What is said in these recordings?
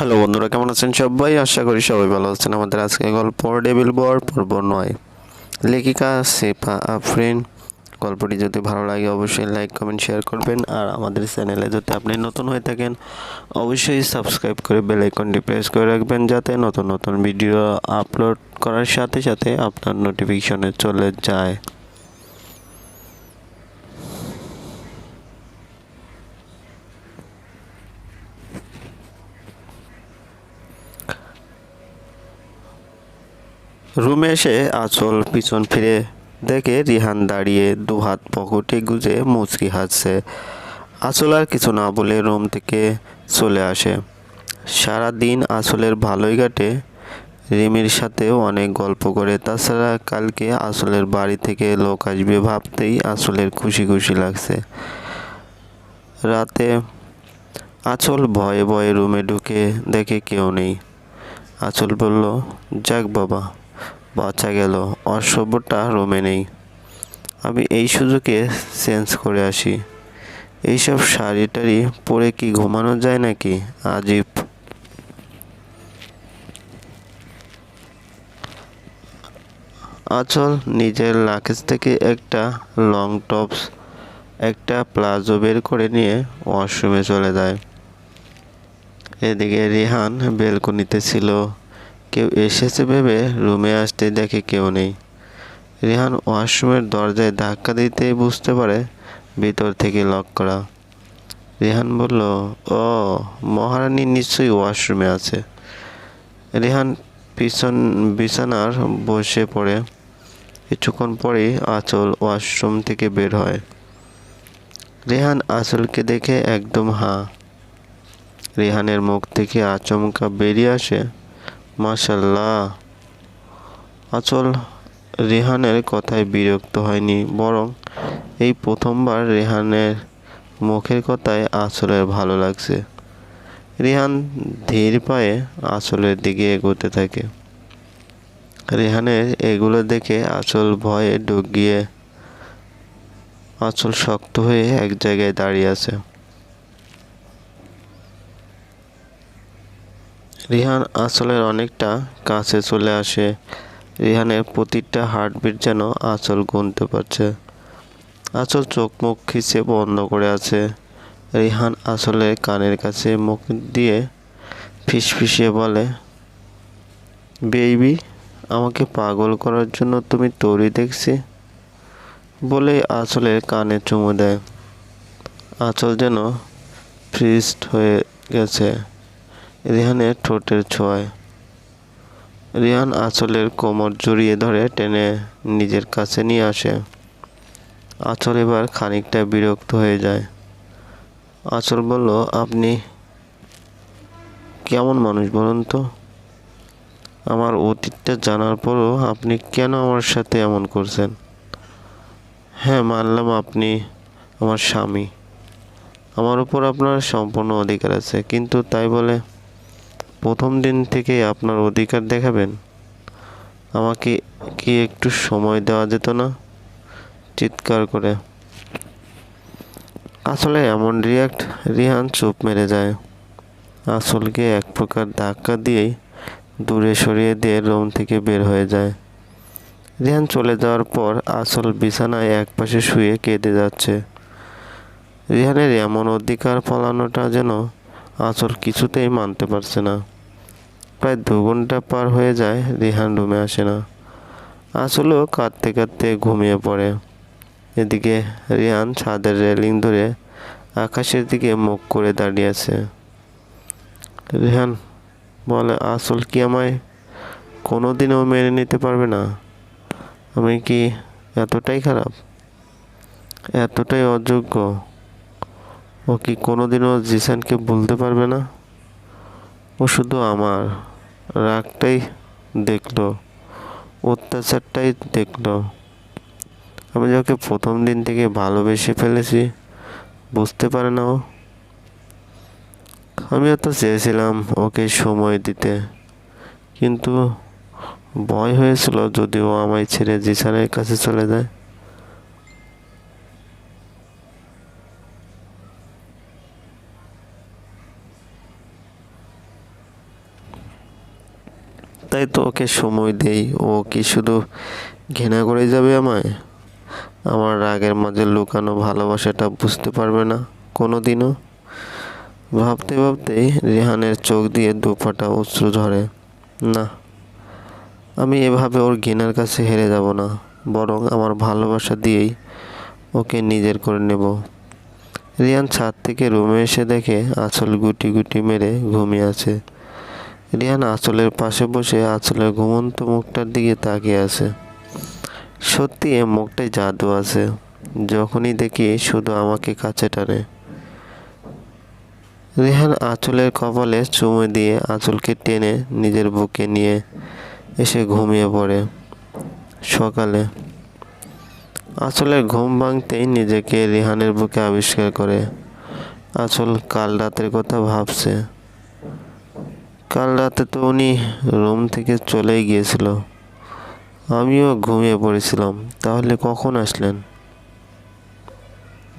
Hello বন্ধুরা, কেমন আছেন সবাই? আশা করি সবাই ভালো আছেন। আমাদের আজকে গল্প ডেবিল বর পর্ব নয়। লেখিকা সেফা আফরিন। গল্পটি যদি ভালো লাগে, অবশ্যই লাইক কমেন্ট শেয়ার করবেন। আর আমাদের চ্যানেলে যদি আপনি নতুন হয়ে থাকেন, অবশ্যই সাবস্ক্রাইব করে বেল আইকনটি প্রেস করে রাখবেন, যাতে নতুন নতুন ভিডিও আপলোড করার সাথে সাথে আপনার নোটিফিকেশনে চলে যায়। রুমে এসে আঁচল পিছন ফিরে দেখে রিহান দাঁড়িয়ে দুহাত পকেটে গুজে মুচকি হাসছে। আঁচল আর কিছু না বলে রুম থেকে চলে আসে। সারা দিন আঁচলের ভালোই কাটে। রিমির সাথেও অনেক গল্প করে। তাছাড়া কালকে আসলের বাড়ি থেকে লোক আসবে ভাবতেই আসলের খুশি খুশি লাগছে। রাতে আঁচল ভয়ে ভয়ে রুমে ঢুকে দেখে কেউ নেই। আঁচল বলল, যাক বাবা। বাঁচা গেল অসভ্যটা রোমে নেই। আমি এই সুযোগে চেঞ্জ করে আসি। এইসব শাড়ি টাড়ি পরে কি ঘুমানো যায় নাকি, আজীব? আচল নিজের লাকেজ থেকে একটা লং টপস একটা প্লাজো বের করে নিয়ে ওয়াশরুমে চলে যায়। এদিকে রিহান বেলকনিতে ছিল। কেউ এসেছে ভেবে রুমে আসতে দেখে কেউ নেই। রিহান ওয়াশরুমের দরজায় ধাক্কা দিতেই বুঝতে পারে ভিতর থেকে লক করা। রিহান বলল, ও, মহারানী নিশ্চয়ই ওয়াশরুমে আছে। রিহান পিছন বিছানার বসে পড়ে। কিছুক্ষণ পরেই আঁচল ওয়াশরুম থেকে বের হয়। রেহান আঁচলকে দেখে একদম হাঁ। রেহানের মুখ থেকে আচমকা বেরিয়ে আসে। মাশাল্লাহ। আচল রেহানের কথায় বিরক্ত হয়নি, বরং এই প্রথমবার রেহানের মুখের কথায় আঁচলের ভালো লাগছে। রেহান ধীর পায়ে আঁচলের দিকে এগোতে থাকে। রেহানের এগুলো দেখে আঁচল ভয়ে ডুব গিয়ে, আঁচল শক্ত হয়ে এক জায়গায় দাঁড়িয়ে আছে। রিহান আঁচলের অনেকটা কাছে চলে আসে। রিহানের প্রতিটা হার্টবিট যেন আঁচল গুনতে পারছে। আঁচল চোখ মুখ খিচে বন্ধ করে আছে। রিহান আঁচলের কানের কাছে মুখ দিয়ে ফিসফিসিয়ে বলে, বেবি, আমাকে পাগল করার জন্য তুমি তৈরি দেখছি? বলে আঁচলের কানে চুমু দেয়। আঁচল যেন ফ্রিস্ট হয়ে গেছে। রিহানের ঠোঁটের ছোঁয়ায়। রিহান আঁচলের কোমর জড়িয়ে ধরে টেনে নিজের কাছে নিয়ে আসে। আঁচল এবার খানিকটা বিরক্ত হয়ে যায়। আঁচল বলল, আপনি কেমন মানুষ বলুন তো? আমার অতীতটা জানার পরও আপনি কেন আমার সাথে এমন করছেন? হ্যাঁ মানলাম আপনি আমার স্বামী। আমার উপর আপনার সম্পূর্ণ অধিকার আছে, কিন্তু তাই বলে প্রথম দিন থেকে আপনার অধিকার দেখাবেন। আমাকে কি একটু সময় দেওয়া যেত না? চিৎকার করে। আসলে এমন রিয়াক্ট রিহান চুপ মেরে যায়। আসলকে এক প্রকার ধাক্কা দিয়েই দূরে সরিয়ে দিয়ে রুম থেকে বের হয়ে যায়। রিহান চলে যাওয়ার পর আসল বিছানায় একপাশে শুয়ে কেঁদে যাচ্ছে। রিহানের এমন অধিকার পালানোটা যেন আঁচল কিছুতেই মানতে পারছে না। প্রায় দু ঘণ্টা পার হয়ে যায়, রিহান রুমে আসে না। আঁচলও কাঁদতে কাঁদতে ঘুমিয়ে পড়ে। এদিকে রিহান ছাদের রেলিং ধরে আকাশের দিকে মুখ করে দাঁড়িয়ে আছে। রিহান, বলে, আসল কি আমায় কোনো দিনও মেনে নিতে পারবে না? আমি কি এতটাই খারাপ? এতটাই অযোগ্য? ও কি কোনোদিনও জিসানকে বলতে পারবে না? ও শুধু আমার। রাগটাই দেখল। অত্যাচারটাই দেখল। আমি যাকে প্রথম দিন থেকে ভালোবেসে ফেলেছি, বুঝতে পারে না ও। আমিও তো চেয়েছিলাম ওকে সময় দিতে। কিন্তু ভয় হয়েছিল যদি ও আমায় ছেড়ে জিসানের কাছে চলে যায়। তাই তো ওকে সময় দেই। ও কি শুধু ঘৃণা করে যাবে আমায়? আমার রাগের মাঝে লুকানো ভালোবাসাটা বুঝতে পারবে না কোনো দিনও ভাবতে ভাবতেই রেহানের চোখ দিয়ে দুপাটা অশ্রু ঝরে। না, আমি এভাবে ওর ঘৃণার কাছে হেরে যাব না, বরং আমার ভালোবাসা দিয়েই ওকে নিজের করে নেব। রিয়ান ছাদ থেকে রুমে এসে দেখে আঁচল গুটি গুটি মেরে ঘুমিয়ে আছে। রিয়ান আঁচলের পাশে বসে আঁচলের ঘুমন্ত মুখটার দিকে তাকিয়ে আছে। সত্যি এ মুখটায় জাদু আছে। যখনই দেখি শুধু আমাকে কাছে টানে। রেহান আঁচলের কপালে চুমে দিয়ে আঁচলকে টেনে নিজের বুকে নিয়ে এসে ঘুমিয়ে পড়ে সকালে। আঁচলের ঘুম ভাঙতেই নিজেকে রেহানের বুকে আবিষ্কার করে। আঁচল কাল রাতের কথা ভাবছে। কাল রাতে তো উনি রুম থেকে চলেই গিয়েছিল। আমিও ঘুমিয়ে পড়েছিলাম। তাহলে কখন আসলেন?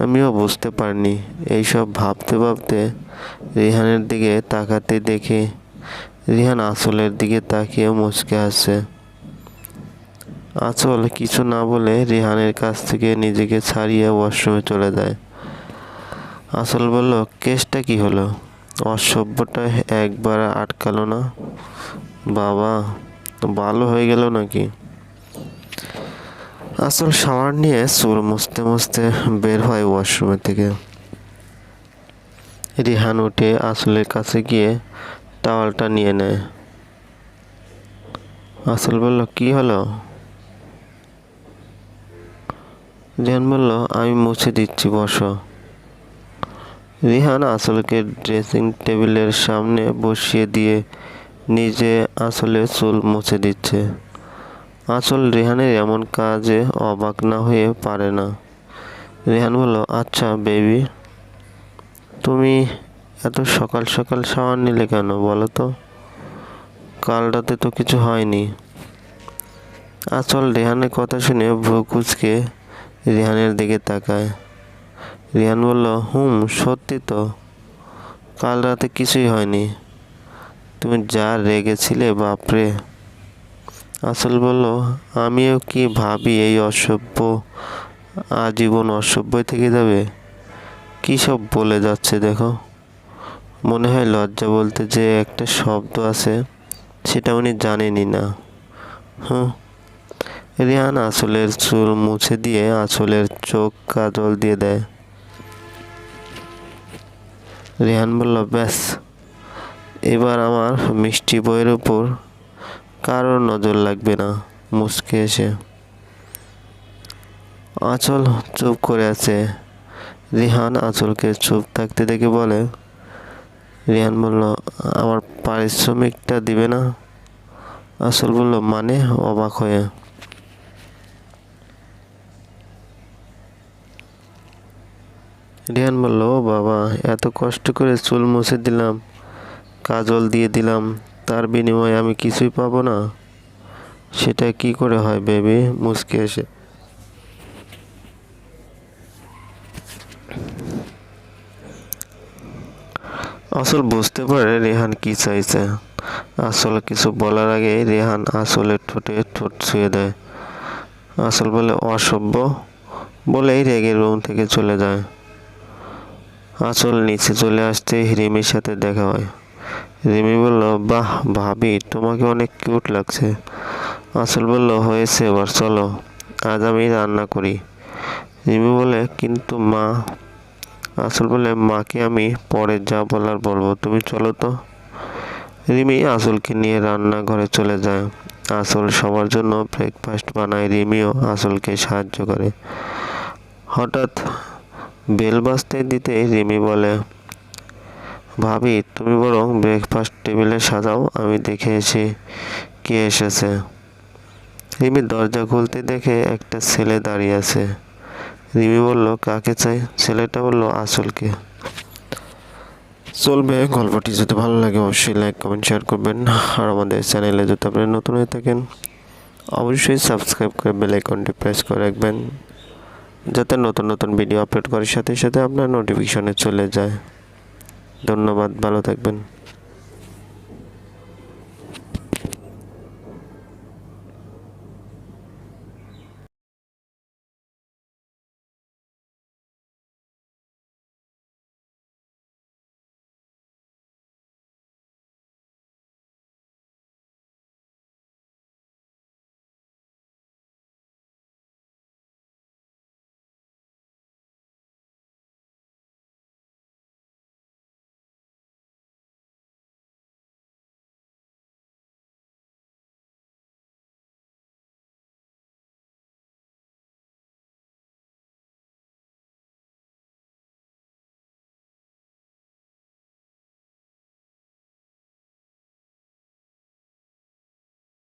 আমিও বুঝতে পারিনি। এইসব ভাবতে ভাবতে রিহানের দিকে তাকাতে দেখে রিহান আঁচলের দিকে তাকিয়ে মুচকে আসছে আঁচল কিছু না বলে রিহানের কাছ থেকে নিজেকে ছাড়িয়ে ওয়াশরুমে চলে যায়। আঁচল বলল, কেসটা কি হলো? অসভ্যটা একবার আটকালো না। বাবা, ভালো হয়ে গেল নাকি? আসল শাওয়ার নিয়ে চুল মুছতে মুছতে বের হয় ওয়াশরুমের থেকে। রিহান উঠে আসলের কাছে গিয়ে টাওয়ালটা নিয়ে নেয়। আসল বলল, কি হলো? রিহান বলল, আমি মুছে দিচ্ছি, বসো। রিহান আসলকে ড্রেসিং টেবিলের সামনে বসিয়ে দিয়ে নিজে আসলে চুল মুছে দিচ্ছে। আসল রেহানের এমন কাজে অবাক না হয়ে পারে না। রেহান বলল আচ্ছা বেবি, তুমি এত সকাল সকাল শাওয়ার নিলে কেন বলো তো? কাল রাতে তো কিছু হয়নি। আসল রেহানের কথা শুনে ভ্রু কুচকে রেহানের দিকে তাকায়। রিহান বলল, হুম, সত্যি তো। কাল রাতে কিছুই হয়নি। তুমি যা রেগেছিলে, বাপরে। আসল বলল, আমিও কি ভাবি এই অসভ্য, আজীবন অসভ্যই থেকে যাবে? কী সব বলে যাচ্ছে দেখো। মনে হয় লজ্জা বলতে যে একটা শব্দ আছে, সেটা উনি জানেনই না। হুম রিহান আসলের চুল মুছে দিয়ে আসলের চোখ কাজল দিয়ে দেয়। রেহান বলল, ব্যাস, এবার আমার মিষ্টি বইয়ের উপর কারোর নজর লাগবে না, মুচকে এসে। আঁচল চুপ করে আছে। রিহান আঁচলকে চুপ থাকতে দেখে বলে, রিহান বলল, আমার পারিশ্রমিকটা দিবে না? আসল বলল মানে? অবাক হয়ে। রিহান বলল, ও বাবা, এত কষ্ট করে চুল মুছে দিলাম, কাজল দিয়ে দিলাম, তার বিনিময়ে আমি কিছুই পাবো না। সেটা কি করে হয় বেবি? মুচকে এসে আসল বুঝতে পারে রেহান কি চাইছে। আসল কিছু বলার আগে রেহান আসলের ঠোঁটে ঠোঁট ছুঁয়ে দেয়। আসল বলে, অসভ্য? বলেই রেগে রুম থেকে চলে যায়। আসল নিচে চলে আসতে রিমির সাথে দেখা হয়। রিমি বলল, বাহ, ভাবি, তোমাকে অনেক কিউট লাগছে। আসল বলল, হয়েছে, এবার চলো, আজ আমি রান্না করি। রিমি বলে, কিন্তু মা আসল বলে, মাকে আমি পরে যা বলার বলব, তুমি চলো তো। রিমি আসলকে নিয়ে রান্নাঘরে চলে যায়। আসল সবার জন্য ব্রেকফাস্ট বানায় রিমিও আসলকে সাহায্য করে। হঠাৎ বেল বাজতে দিতে রিমি বলে, ভাবি, তুমি বরং ব্রেকফাস্ট টেবিলে সাজাও, আমি দেখে এসে কে এসেছে? রিমি দরজা খুলতে দেখে একটা ছেলে দাঁড়িয়ে আছে। রিমি বলল, কাকে চাই? ছেলেটা বলল, আসলকে। চলবে, গল্পটি যদি ভালো লাগে অবশ্যই লাইক কমেন্ট শেয়ার করবেন। আর আমাদের চ্যানেলে যদি আপনি নতুন হয়ে থাকেন, অবশ্যই সাবস্ক্রাইব করে বেল আইকনটি প্রেস করে রাখবেন। যাতে নতুন নতুন ভিডিও আপলোড করার সাথে সাথে আপনার নোটিফিকেশনে চলে যায়। ধন্যবাদ, ভালো থাকবেন।